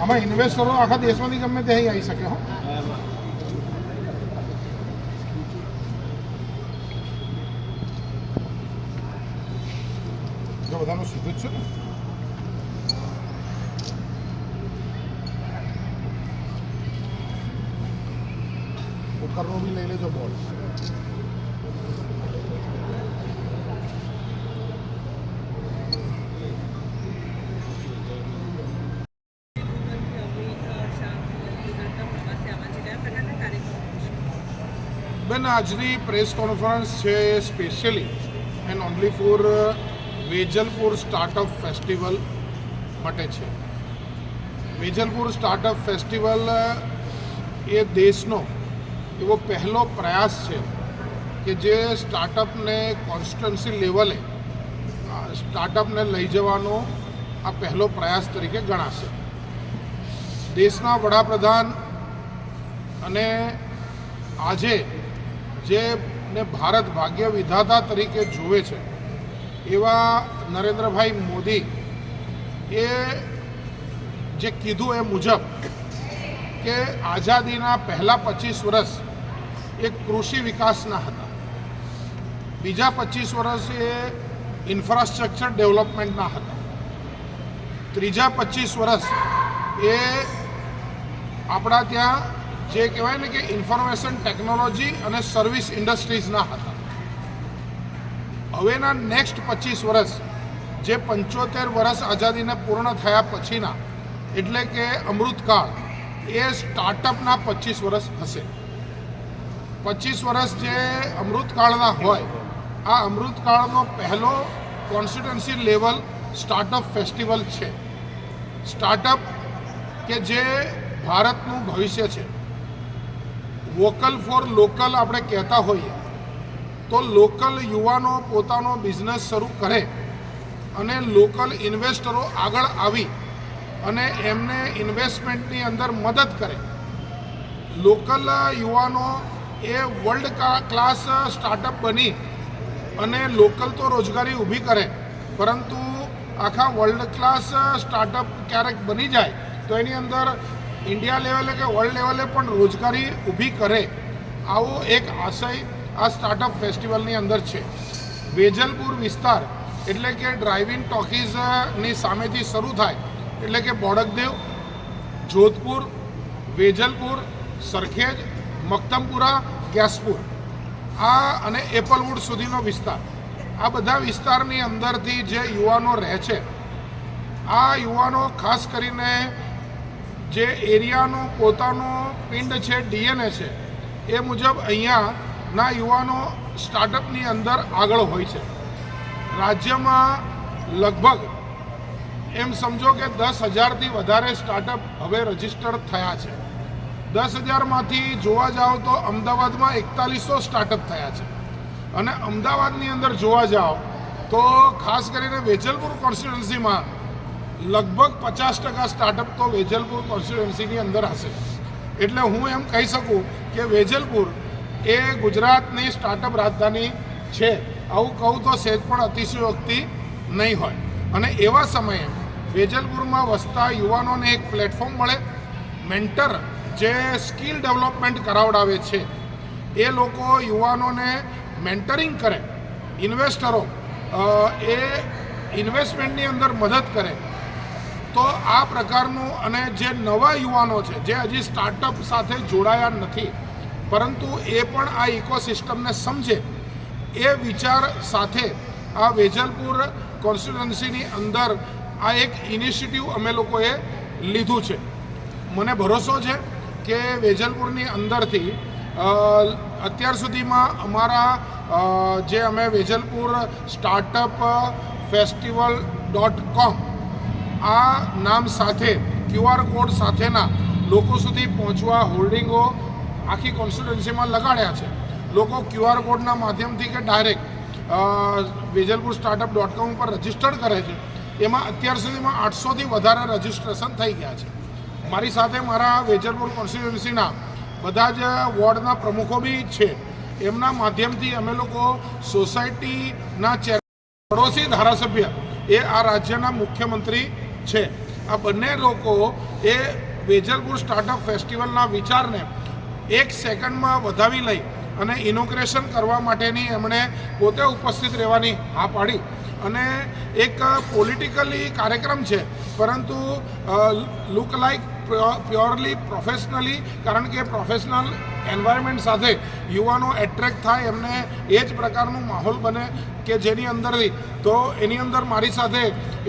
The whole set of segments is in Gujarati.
આમાં ઇન્વેસ્ટરો આખા દેશમાંથી ગમે તે આવી શકે, હો. બધાનું સીધું જ છે ને. ઉપરનું બી લઈ લેજો બોર્ડ. બેન આજની પ્રેસ કોન્ફરન્સ છે specially and only for Vejalpur startup festival માટે છે. વેજલપુર સ્ટાર્ટઅપ ફેસ્ટિવલ એ દેશનો એવો પહેલો પ્રયાસ છે કે જે સ્ટાર્ટઅપને કોન્સ્ટન્સી લેવલે સ્ટાર્ટઅપને લઈ જવાનો આ પહેલો પ્રયાસ તરીકે ગણાશે. દેશના વડાપ્રધાન અને આજે જે ને ભારત ભાગ્ય વિધાતા તરીકે જોવે છે, એવા નરેન્દ્રભાઈ મોદી એ જે કીધું એ મુજબ કે આઝાદીના પહેલાં પચીસ વર્ષ એ કૃષિ વિકાસના હતા. બીજા પચીસ વર્ષ એ ઇન્ફ્રાસ્ટ્રક્ચર ડેવલપમેન્ટના હતા. ત્રીજા પચીસ વર્ષ એ આપણા ત્યાં જે કહેવાય ને કે ઇન્ફોર્મેશન ટેકનોલોજી અને સર્વિસ ઇન્ડસ્ટ્રીઝના હતા. હવેના નેક્સ્ટ પચીસ વર્ષ, જે પંચોતેર વર્ષ આઝાદીને પૂર્ણ થયા પછીના, એટલે કે અમૃતકાળ, એ સ્ટાર્ટઅપના પચીસ વર્ષ હશે. પચીસ વર્ષ જે અમૃતકાળના હોય, આ અમૃતકાળનો પહેલો કોન્સ્ટિટ્યુન્સી લેવલ સ્ટાર્ટઅપ ફેસ્ટિવલ છે. સ્ટાર્ટઅપ કે જે ભારતનું ભવિષ્ય છે. વોકલ ફોર લોકલ આપણે કહેતા હોઈએ, તો લોકલ યુવાનો પોતાનો બિઝનેસ શરૂ કરે અને લોકલ ઇન્વેસ્ટરો આગળ આવી અને એમને ઇન્વેસ્ટમેન્ટની અંદર મદદ કરે. લોકલ યુવાનો એ વર્લ્ડ ક્લાસ સ્ટાર્ટઅપ બની અને લોકલ તો રોજગારી ઊભી કરે, પરંતુ આખા વર્લ્ડ ક્લાસ સ્ટાર્ટઅપ ક્યારેક બની જાય, તો એની અંદર ઇન્ડિયા લેવલે કે વર્લ્ડ લેવલે પણ રોજગારી ઊભી કરે આવો એક આશય આ સ્ટાર્ટઅપ ફેસ્ટિવલની અંદર છે. વેજલપુર વિસ્તાર એટલે કે ડ્રાઇવિંગ ટોકીઝની સામેથી શરૂ થાય એટલે કે બોડકદેવ, જોધપુર, વેજલપુર, સરખેજ, મક્તમપુરા, ગેસપુર. આ અને એપલવુડ સુધીનો વિસ્તાર. આ બધા વિસ્તારની અંદરથી જે યુવાનો રહે છે, આ યુવાનો ખાસ કરીને જે એરિયાનો પોતાનો પિંડ છે, ડીએનએ છે, એ મુજબ અહીંયાના યુવાનો સ્ટાર્ટઅપની અંદર આગળ હોય છે. રાજ્યમાં લગભગ એમ સમજો કે દસ હજારથી વધારે સ્ટાર્ટઅપ હવે રજીસ્ટર્ડ થયા છે. દસ હજારમાંથી જોવા જાઓ તો અમદાવાદમાં એકતાલીસો સ્ટાર્ટઅપ થયા છે. અને અમદાવાદની અંદર જોવા જાઓ તો ખાસ કરીને વેજલપુર કોન્સ્ટિટ્યુન્સીમાં લગભગ પચાસ ટકા સ્ટાર્ટઅપ તો વેજલપુર કોન્સ્ટિટ્યુએન્સીની અંદર હશે. એટલે હું એમ કહી શકું કે વેજલપુર એ ગુજરાતની સ્ટાર્ટઅપ રાજધાની છે. આવું કહું તો સહેજ પણ અતિશયોક્તિ નહીં હોય. અને એવા સમયે વેજલપુરમાં વસતા યુવાનોને એક પ્લેટફોર્મ મળે. મેન્ટર જે સ્કિલ ડેવલપમેન્ટ કરાવડાવે છે. એ લોકો યુવાનોને મેન્ટરિંગ કરે. ઇન્વેસ્ટરો એ ઇન્વેસ્ટમેન્ટની અંદર મદદ કરે. તો આ પ્રકારનું અને જે નવા યુવાનો છે, જે હજી સ્ટાર્ટઅપ સાથે જોડાયા નથી, પરંતુ એ પણ આ ઇકોસિસ્ટમને સમજે, એ વિચાર સાથે આ વેજલપુર કોન્સ્ટિટ્યુન્સીની અંદર આ એક ઇનિશિયેટિવ અમે લોકોએ લીધું છે. મને ભરોસો છે કે વેજલપુરની અંદરથી અત્યાર સુધીમાં અમારા જે અમે Vejalpur startup festival dot com આ નામ સાથે ક્યુઆર કોડ સાથેના લોકો સુધી પહોંચવા હોર્ડિંગો આખી કોન્સ્ટિટ્યુન્સીમાં લગાડ્યા છે. લોકો ક્યુઆર કોડના માધ્યમથી કે direct Vejalpur startup dot com ઉપર રજીસ્ટર્ડ કરે છે. એમાં અત્યાર સુધીમાં આઠસોથી વધારે રજીસ્ટ્રેશન થઈ ગયા છે. મારી સાથે મારા વેજલપુર કોન્સ્ટિટ્યુન્સીના બધા જ વોર્ડના પ્રમુખો બી છે. એમના માધ્યમથી અમે લોકો સોસાયટીના ચેર પડોશી ધારાસભ્ય એ આ રાજ્યના મુખ્યમંત્રી છે. આ બંને લોકો એ વેજલપુર સ્ટાર્ટઅપ ફેસ્ટિવલના વિચારને એક સેકન્ડમાં વધાવી લઈ અને ઇનોગ્રેશન કરવા માટેની એમણે પોતે ઉપસ્થિત રહેવાની હા પાડી. અને એક પોલિટિકલી કાર્યક્રમ છે, પરંતુ લુક લાઈક પ્યોરલી પ્રોફેશનલી કારણ કે પ્રોફેશનલ એન્વાયરમેન્ટ સાથે યુવાનો એટ્રેક્ટ થાય, એમને એ જ પ્રકારનું માહોલ બને કે જેની અંદરથી. તો એની અંદર મારી સાથે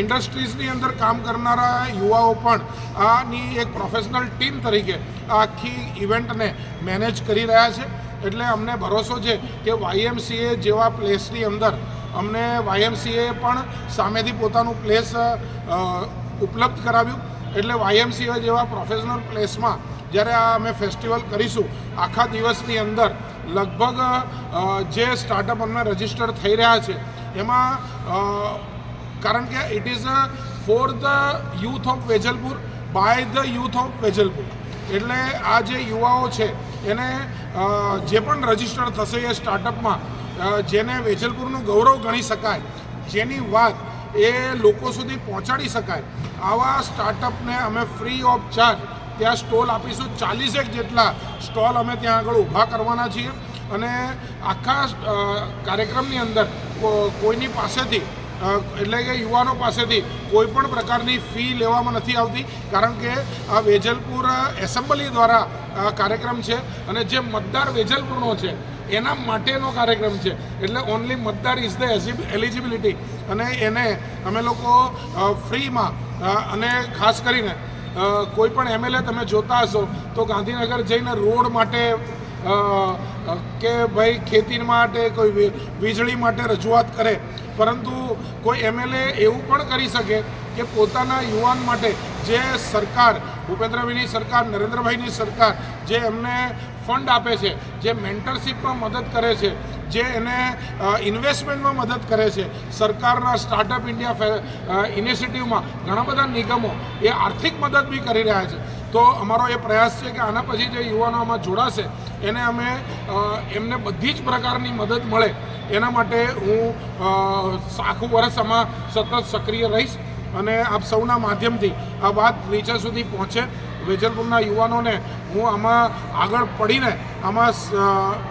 ઇન્ડસ્ટ્રીઝની અંદર કામ કરનારા યુવાઓ પણ આની એક પ્રોફેશનલ ટીમ તરીકે આખી ઇવેન્ટને મેનેજ કરી રહ્યા છે. એટલે અમને ભરોસો છે કે વાયએમસીએ જેવા પ્લેસની અંદર અમને વાયએમસીએ પણ સામેથી પોતાનું પ્લેસ ઉપલબ્ધ કરાવ્યું. એટલે વાયએમસીએ જેવા પ્રોફેશનલ પ્લેસમાં જ્યારે આ અમે ફેસ્ટિવલ કરીશું, આખા દિવસની અંદર લગભગ જે સ્ટાર્ટઅપ અમને રજિસ્ટર થઈ રહ્યા છે, એમાં કારણ કે it is for the youth of Vejalpur by the youth of Vejalpur. એટલે આ જે યુવાઓ છે, એને જે પણ રજિસ્ટર થશે એ સ્ટાર્ટઅપમાં જેને વેજલપુરનું ગૌરવ ગણી શકાય, જેની વાત એ લોકો સુધી પહોંચાડી શકાય, આવા સ્ટાર્ટઅપને અમે ફ્રી ઓફ ચાર્જ ત્યાં સ્ટોલ આપીશું ચાલીસેક જેટલા સ્ટોલ અમે ત્યાં આગળ ઊભા કરવાના છીએ. અને આખા કાર્યક્રમની અંદર કોઈની પાસેથી એટલે કે યુવાનો પાસેથી કોઈ પણ પ્રકારની ફી લેવામાં નથી આવતી, કારણ કે આ વેજલપુર એસેમ્બલી દ્વારા કાર્યક્રમ છે અને જે મતદાર વેજલપુરનો છે, એના માટેનો કાર્યક્રમ છે. એટલે ઓનલી મતદાર ઇઝ ધ એલિજિબિલિટી અને એને અમે લોકો ફ્રીમાં અને ખાસ કરીને કોઈ પણ એમએલએ તમે જોતા હશો, તો ગાંધીનગર જઈને રોડ માટે કે ભાઈ ખેતી માટે, કોઈ વીજળી માટે રજૂઆત કરે. પરંતુ કોઈ એમએલએ એવું પણ કરી શકે કે પોતાના યુવાન માટે જે સરકાર, ભૂપેન્દ્રભાઈની સરકાર, નરેન્દ્રભાઈની સરકાર, જે એમને ફંડ આપે છે, જે મેન્ટરશીપમાં મદદ કરે છે, જે એને ઇન્વેસ્ટમેન્ટમાં મદદ કરે છે. સરકારના સ્ટાર્ટઅપ ઇન્ડિયા ઇનિશિયેટિવમાં ઘણા બધા નિગમો એ આર્થિક મદદ બી કરી રહ્યા છે. તો અમારો એ પ્રયાસ છે કે આના પછી જે યુવાનો આમાં જોડાશે, એને અમે એમને બધી જ પ્રકારની મદદ મળે. એના માટે હું આખું વર્ષ આમાં સતત સક્રિય રહીશ. અને આપ સૌના માધ્યમથી આ વાત નીચે સુધી પહોંચે. વેજલપુરના યુવાનોને હું આમાં આગળ પડીને આમાં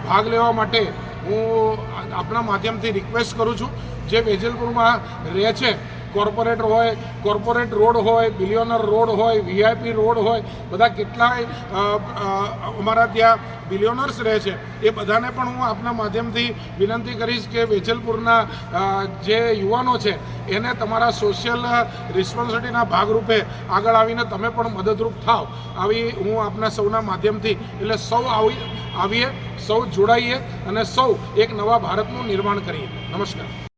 ભાગ લેવા માટે હું આપણા માધ્યમથી રિક્વેસ્ટ કરું છું. જે વેજલપુરમાં રહે છે કોર્પોરેટ હોય, કોર્પોરેટ રોડ હોય બિલિયોનર રોડ હોય વીઆઈપી રોડ હોય, બધા કેટલાય અમારા ત્યાં બિલિયોનર્સ રહે છે. એ બધાને પણ હું આપના માધ્યમથી વિનંતી કરીશ કે વેજલપુરના જે યુવાનો છે, એને તમારા સોશિયલ રિસ્પોન્સિબિલિટીના ભાગરૂપે આગળ આવીને તમે પણ મદદરૂપ થાવ. આવી હું આપના સૌના માધ્યમથી, એટલે સૌ આવી, આવીએ, સૌ જોડાઈએ અને સૌ એક નવા ભારતનું નિર્માણ કરીએ. નમસ્કાર.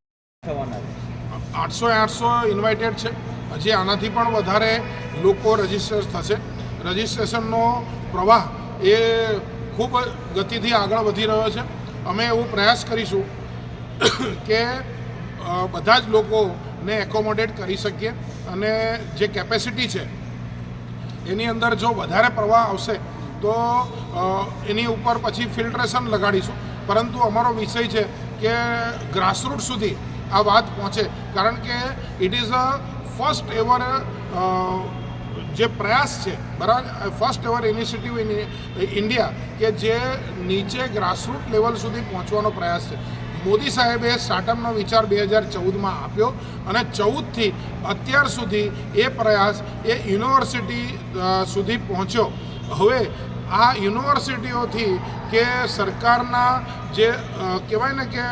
આઠસો આઠસો ઇન્વાઇટેડ છે. હજી આનાથી પણ વધારે લોકો રજિસ્ટર થશે. રજિસ્ટ્રેશનનો પ્રવાહ એ ખૂબ ગતિથી આગળ વધી રહ્યો છે. અમે એવો પ્રયાસ કરીશું કે બધા જ લોકોને એકોમોડેટ કરી શકીએ અને જે કેપેસિટી છે, એની અંદર જો વધારે પ્રવાહ આવશે તો એની ઉપર પછી ફિલ્ટ્રેશન લગાડીશું. પરંતુ અમારો વિષય છે કે ગ્રાસરૂટ સુધી આ વાત પહોંચે. કારણ કે it is a first ever જે પ્રયાસ છે, બરાબર? First ever initiative in India કે જે નીચે ગ્રાસરૂટ લેવલ સુધી પહોંચવાનો પ્રયાસ છે. મોદી સાહેબે સ્ટાર્ટઅપનો વિચાર બે હજાર ચૌદમાં આપ્યો અને ચૌદથી અત્યાર સુધી એ પ્રયાસ એ યુનિવર્સિટી સુધી પહોંચ્યો. હવે આ યુનિવર્સિટીઓથી કે સરકારના જે કહેવાય ને કે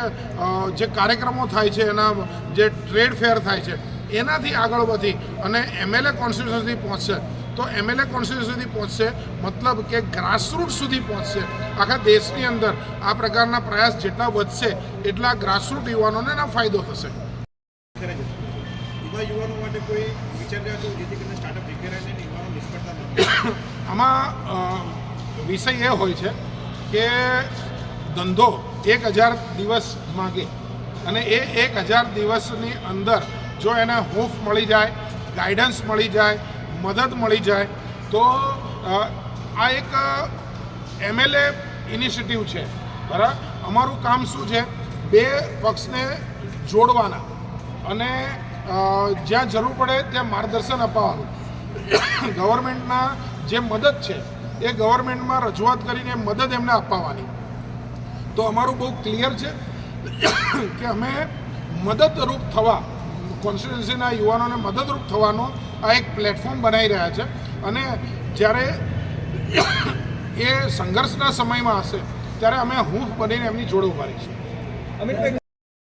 જે કાર્યક્રમો થાય છે એના જે ટ્રેડ ફેર થાય છે એનાથી આગળ વધી અને એમએલએ કોન્સ્ટિટ્યુશન સુધી પહોંચશે. તો એમએલએ કોન્સ્ટિટ્યુશન સુધી પહોંચશે મતલબ કે ગ્રાસરૂટ સુધી પહોંચશે. આખા દેશની અંદર આ પ્રકારના પ્રયાસ જેટલા વધશે એટલા ગ્રાસરૂટ યુવાનોને એના ફાયદો થશે. આમાં વિષય એ હોય છે કે ધંધો એક હજાર દિવસ માગે અને એ એક હજાર દિવસની અંદર જો એને હૂંફ મળી જાય ગાઈડન્સ મળી જાય, મદદ મળી જાય, તો આ એક એમએલએ ઇનિશિયેટિવ છે. બરાબર? અમારું કામ શું છે? બે પક્ષને જોડવાના અને જ્યાં જરૂર પડે ત્યાં માર્ગદર્શન અપાવવાનું. ગવર્મેન્ટના જે મદદ છે એ ગવર્મેન્ટમાં રજૂઆત કરીને મદદ એમને અપાવવાની તો અમારું બહુ ક્લિયર છે કે અમે મદદરૂપ થવા કોન્સ્ટિટ્યુન્સીના યુવાનોને મદદરૂપ થવાનો આ એક પ્લેટફોર્મ બનાવી રહ્યા છે. અને જ્યારે એ સંઘર્ષના સમયમાં હશે ત્યારે અમે હૂંફ બનીને એમની જોડે ઊભા રહીશું.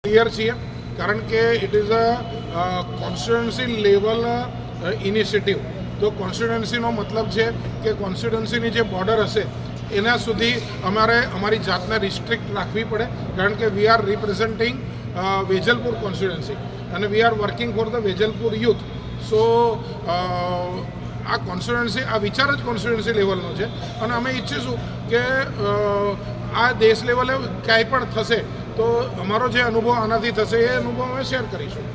ક્લિયર છીએ કારણ કે it is a constituency level initiative તો કોન્સ્ટિટ્યુન્સીનો મતલબ છે કે કોન્સ્ટિટ્યુન્સીની જે બોર્ડર હશે, એના સુધી અમારે અમારી જાતને રિસ્ટ્રિક્ટ રાખવી પડે, કારણ કે we are representing Vejalpur constituency અને we are working for the Vejalpur youth so આ કોન્સ્ટિટ્યુન્સી આ વિચાર જ કોન્સ્ટિટ્યુન્સી લેવલનો છે. અને અમે ઈચ્છીશું કે આ દેશ લેવલે ક્યાંય પણ થશે, તો અમારો જે અનુભવ આનાથી થશે એ અનુભવ અમે શેર કરીશું.